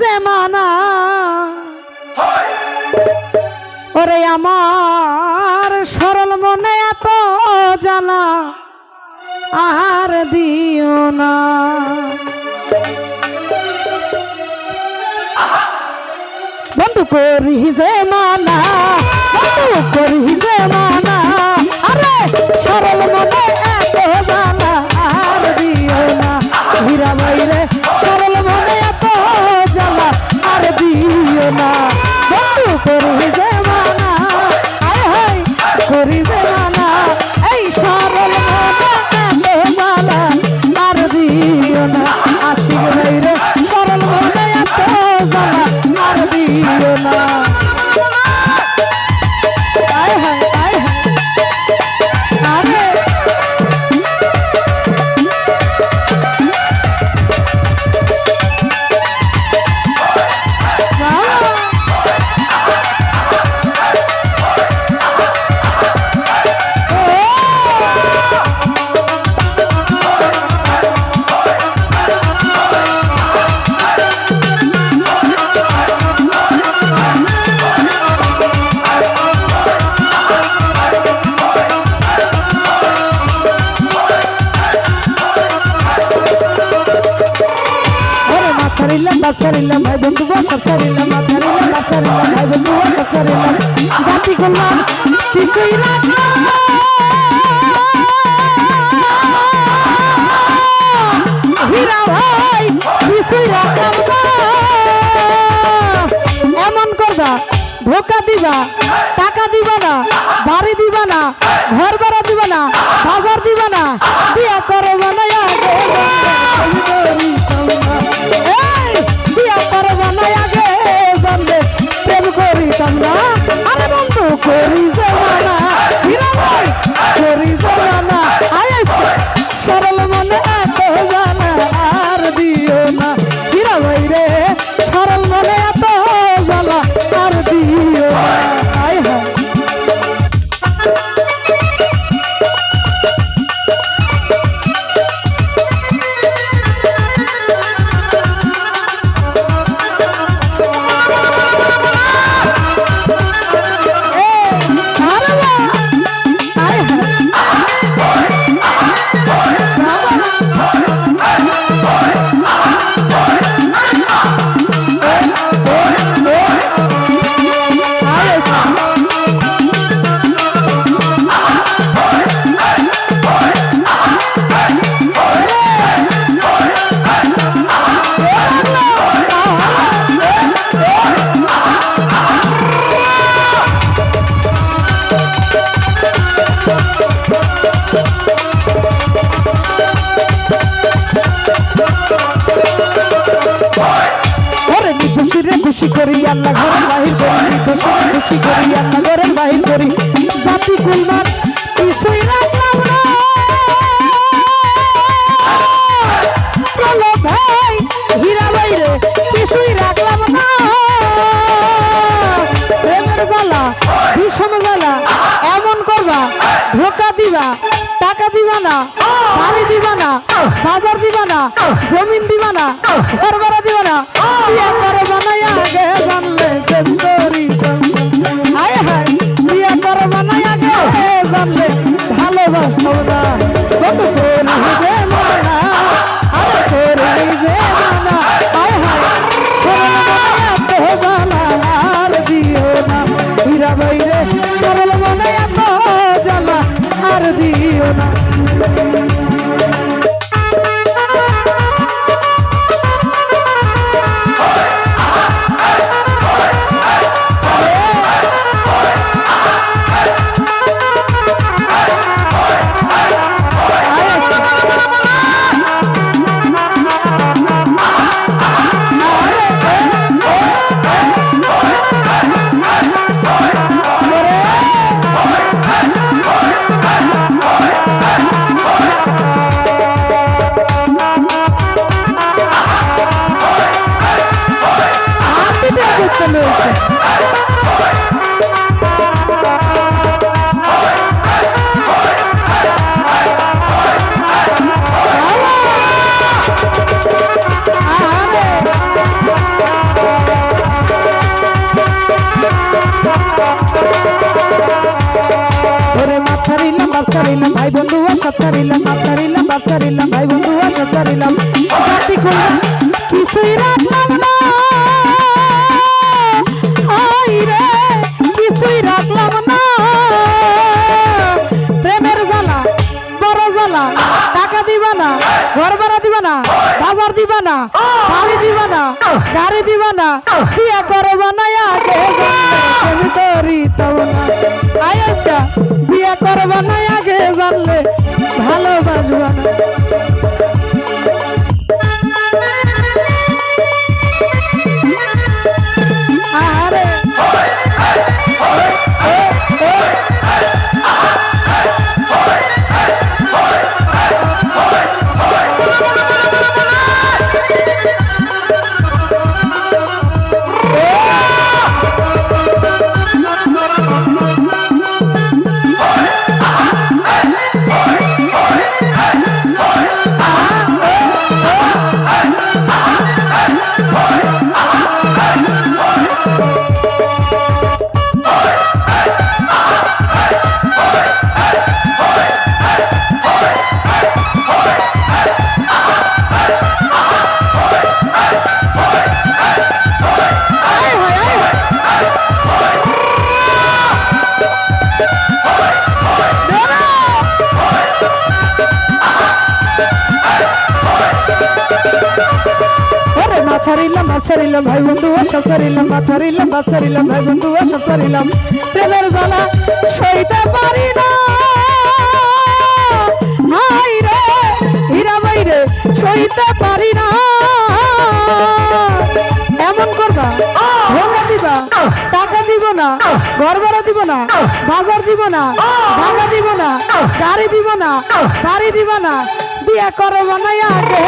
যে ওরে আমার সরল মনে এত জানা আর দিও না। বন্ধু করি যে মানা সরিলাম ভাই বন্ধু বসব এমন করবা, ধোকা দিবা, টাকা দিবা না, বাড়ি দিবা না ঘর ভাড়া দিবা না, বাজার দিবা না, বিয়া ধোকা দিবা, টাকা দিবা না, বাড়ি দিবা না, বাজার দিবা না, জমিন দিবা না, ঘর ভাড়া দিবা না। বানাইয়া আগে জানলে ছাড়িলাম ভাই বন্ধু বাপ ছাড়িলাম বাপ ছাড়িলাম ভাই বন্ধু সব ছাড়িলাম জাতি করলাম কিছুই রাখলাম না। হাই রে টাকা দিবা না, ঘর দিবা না, বাজার দিবা না, বাড়ি দিবা না, গাড়ি দিবা না, বিয়া করবা না আগে করি তব না। বিয়া। করবা না আগে জানলে ভালোবাসবা না। ছাড়িলাম মা ছাড়িলাম ভাই বন্ধু সব বাচ্চারিলাম বাচ্চারিলাম ভাই বন্ধু সব ছাড়িলাম প্রেমের জ্বালা সইতে পারি না। হাই রে, হীরা ভাই রে, সইতে পারি না। এমন করবা। না। ঘর ভাড়া দিব না। বাজার দিব না। ভাড়া দিব না। গাড়ি দিব না। বাড়ি দিব না। বিয়া করবা না আগে।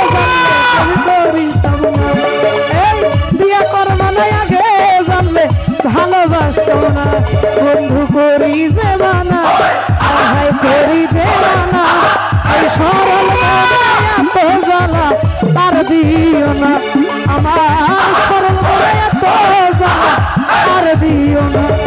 এই বিয়া করবা না আগে জানলে। ভালোবাসতো না। বন্ধু করি যে বানা। আহাই করি যে বানা। এই সরল তার দিও না। আমার দিও না।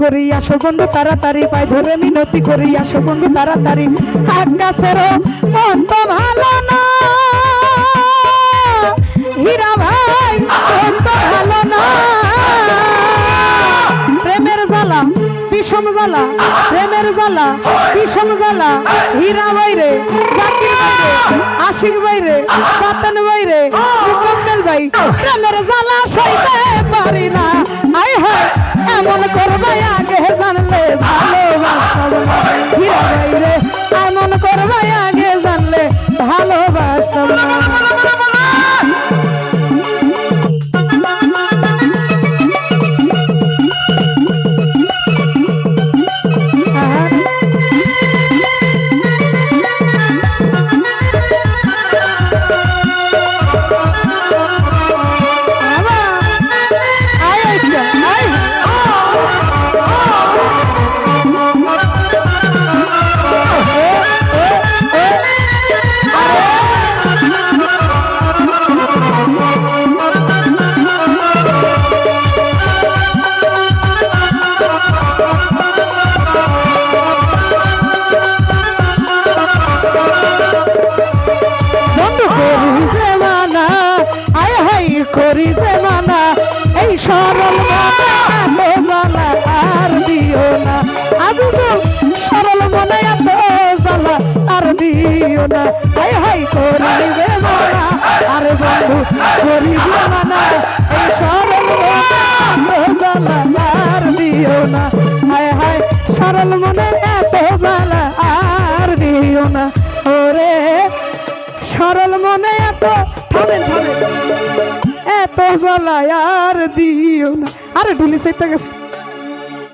করি আসো বন্ধু তাড়াতাড়ি পাই, ধরে মিনতি করি আসো বন্ধু তাড়াতাড়ি। আকাশেরও মন তো ভালো না। হীরা ভাই মন তো ভালো না। প্রেমের জ্বালা, বিষম জ্বালা, প্রেমের জ্বালা, বিষম জ্বালা। হীরা বাইরে জাকির বাইরে আশিক বাইরে পাতন বাইরে মুকম্মেল ভাই। প্রেমের জ্বালা সইতে পারি না। এমন করবে আগে জানলে ভালোবাসতাম এমন করবে আগে জানলে ভালোবাসতাম বন্ধু করি যে মানা আয় হাই করি যে মানা এই সরল এত আর দিও না। আজ সরল মনে এত জ্বালা আর দিও না। হাই হাই করিবে মানা আরে বন্ধু করিবে মানা এই সরল জ্বালা আর দিও না। হাই হাই সরল এত জ্বালা আর দিও না। আরে ডুলি সাইতে গেছে।